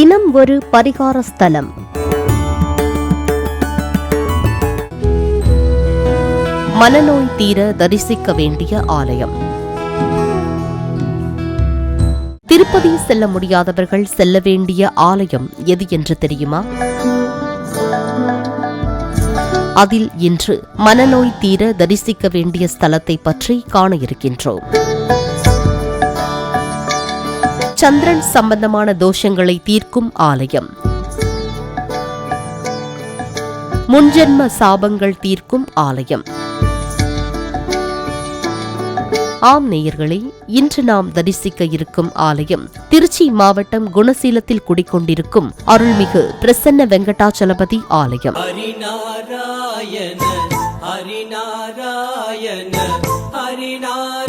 தினம் ஒரு பரிகார ஸ்தலம். மனநோய் தீர தரிசிக்க வேண்டிய ஆலயம். திருப்பதி செல்ல முடியாதவர்கள் செல்ல வேண்டிய ஆலயம் எது என்று தெரியுமா? அதில் இன்று மனநோய் தீர தரிசிக்க வேண்டிய ஸ்தலத்தை பற்றி காண இருக்கின்றோம். சந்திரன் சம்பந்தமான தோஷங்களை தீர்க்கும் ஆலயம். முன்ஜென்ம சாபங்கள் தீர்க்கும் ஆலயம். ஆம் நேயர்களே இன்று நாம் தரிசிக்க இருக்கும் ஆலயம் திருச்சி மாவட்டம் குணசீலத்தில் குடிக்கொண்டிருக்கும் அருள்மிகு பிரசன்ன வெங்கடாச்சலபதி ஆலயம். ஹரிநாராயண ஹரிநாராயண ஹரிநாராயண.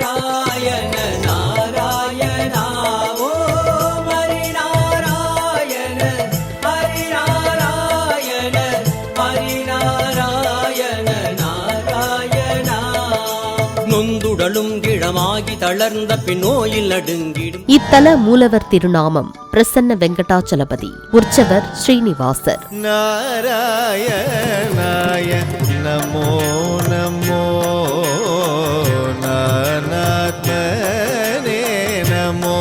மரணமாகி தளர்ந்த பின்னோயில் அடுங்கிடும் இத்தல மூலவர் திருநாமம் பிரசன்ன வெங்கடாச்சலபதி உற்சவர் ஸ்ரீனிவாசர். நாராய நமோ நமோ நானாத்மனே நமோ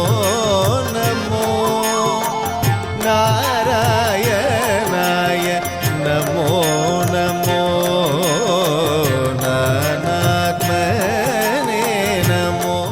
நமோ. நாராயண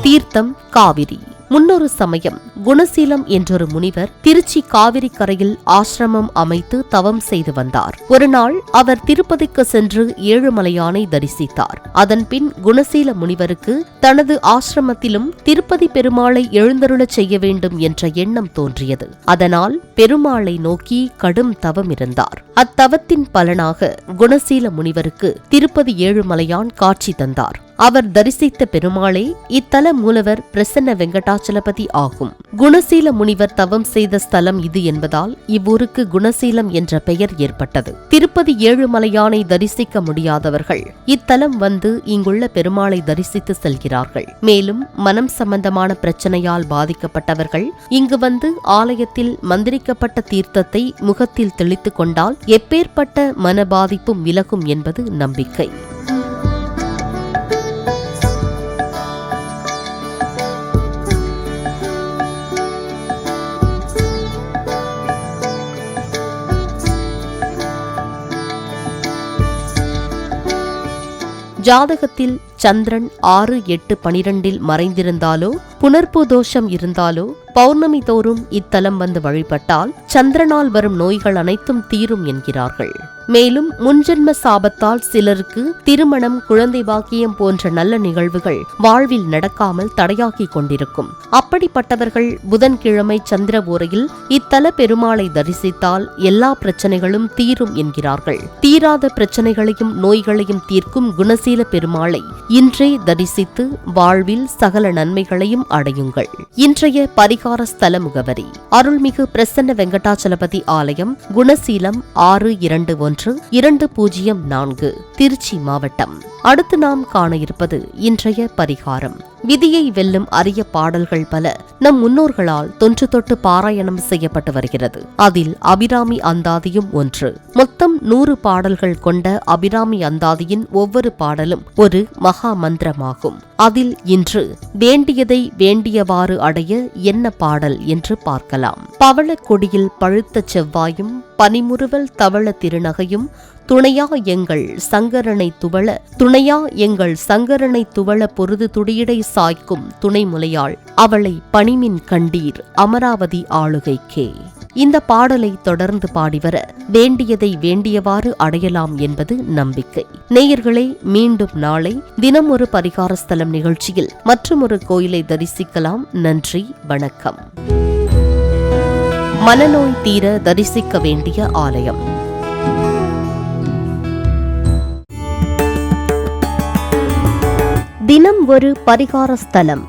தீர்த்தம் காவிரி. முன்னொரு சமயம் குணசீலம் என்றொரு முனிவர் திருச்சி காவிரி கரையில் ஆசிரமம் அமைத்து தவம் செய்து வந்தார். ஒருநாள் அவர் திருப்பதிக்கு சென்று ஏழுமலையானை தரிசித்தார். அதன்பின் குணசீல முனிவருக்கு தனது ஆசிரமத்திலும் திருப்பதி பெருமாளை எழுந்தருளச் செய்ய வேண்டும் என்ற எண்ணம் தோன்றியது. அதனால் பெருமாளை நோக்கி கடும் தவம் இருந்தார். அத்தவத்தின் பலனாக குணசீல முனிவருக்கு திருப்பதி ஏழுமலையான் காட்சி தந்தார். அவர் தரிசித்த பெருமாளே இத்தல மூலவர் பிரசன்ன வெங்கடாச்சலபதி ஆகும். குணசீல முனிவர் தவம் செய்த ஸ்தலம் இது என்பதால் இவ்வூருக்கு குணசீலம் என்ற பெயர் ஏற்பட்டது. திருப்பதி ஏழுமலையானை தரிசிக்க முடியாதவர்கள் இத்தலம் வந்து இங்குள்ள பெருமாளை தரிசித்து செல்கிறார்கள். மேலும் மனம் சம்பந்தமான பிரச்சனையால் பாதிக்கப்பட்டவர்கள் இங்கு வந்து ஆலயத்தில் மந்திரிக்கப்பட்ட தீர்த்தத்தை முகத்தில் தெளித்துக் கொண்டால் எப்பேற்பட்ட மன பாதிப்பும் விலகும் என்பது நம்பிக்கை. ஜாதகத்தில் சந்திரன் ஆறு எட்டு பனிரெண்டில் மறைந்திருந்தாலோ புனர்ப்பு தோஷம் இருந்தாலோ பௌர்ணமி தோறும் இத்தலம் வந்து வழிபட்டால் சந்திரனால் வரும் நோய்கள் அனைத்தும் தீரும் என்கிறார்கள். மேலும் முன்ஜென்ம சாபத்தால் சிலருக்கு திருமணம் குழந்தை பாக்கியம் போன்ற நல்ல நிகழ்வுகள் வாழ்வில் நடக்காமல் தடையாக்கிக் கொண்டிருக்கும். அப்படிப்பட்டவர்கள் புதன்கிழமை சந்திர ஓரையில் இத்தல பெருமாளை தரிசித்தால் எல்லா பிரச்சனைகளும் தீரும் என்கிறார்கள். தீராத பிரச்சனைகளையும் நோய்களையும் தீர்க்கும் குணசீல பெருமாளை இன்றே தரிசித்து வாழ்வில் சகல நன்மைகளையும் அடையுங்கள். இன்றைய பரிகார ஸ்தல முகவரி. அருள்மிகு பிரசன்ன வெங்கடாச்சலபதி ஆலயம் குணசீலம் ஆறு இரண்டு ஒன்று. இரண்டு பூஜ்ஜியம் நான்கு திருச்சி மாவட்டம். அடுத்து நாம் காண இருப்பது இன்றைய பரிகாரம். விதியை வெல்லும் அரிய பாடல்கள் பல நம் முன்னோர்களால் தொன்று தொட்டு பாராயணம் செய்யப்பட்டு வருகிறது. அதில் அபிராமி அந்தாதியும் ஒன்று. மொத்தம் நூறு பாடல்கள் கொண்ட அபிராமி அந்தாதியின் ஒவ்வொரு பாடலும் ஒரு மகா மந்திரமாகும் அதில் இன்று வேண்டியதை வேண்டியவாறு அடைய என்ன பாடல் என்று பார்க்கலாம். பவளக்கொடியில் பழுத்த செவ்வாயும் பனிமுறுவல் தவள திருநகையும் துணையா எங்கள் சங்கரனை துவள துணையா எங்கள் சங்கரனை துவள பொருது துடியடை சாய்க்கும் துணைமுலையாள் அவளை பணிமின் கண்டீர் அமராவதி ஆளுகைக்கே. இந்த பாடலை தொடர்ந்து பாடிவர வேண்டியதை வேண்டியவாறு அடையலாம் என்பது நம்பிக்கை. நேயர்களே மீண்டும் நாளை தினம் ஒரு பரிகார ஸ்தலம் நிகழ்ச்சியில் மற்றொரு கோயிலை தரிசிக்கலாம். நன்றி வணக்கம். மனநோய் தீர தரிசிக்க வேண்டிய ஆலயம். தினம் ஒரு பரிகார ஸ்தலம்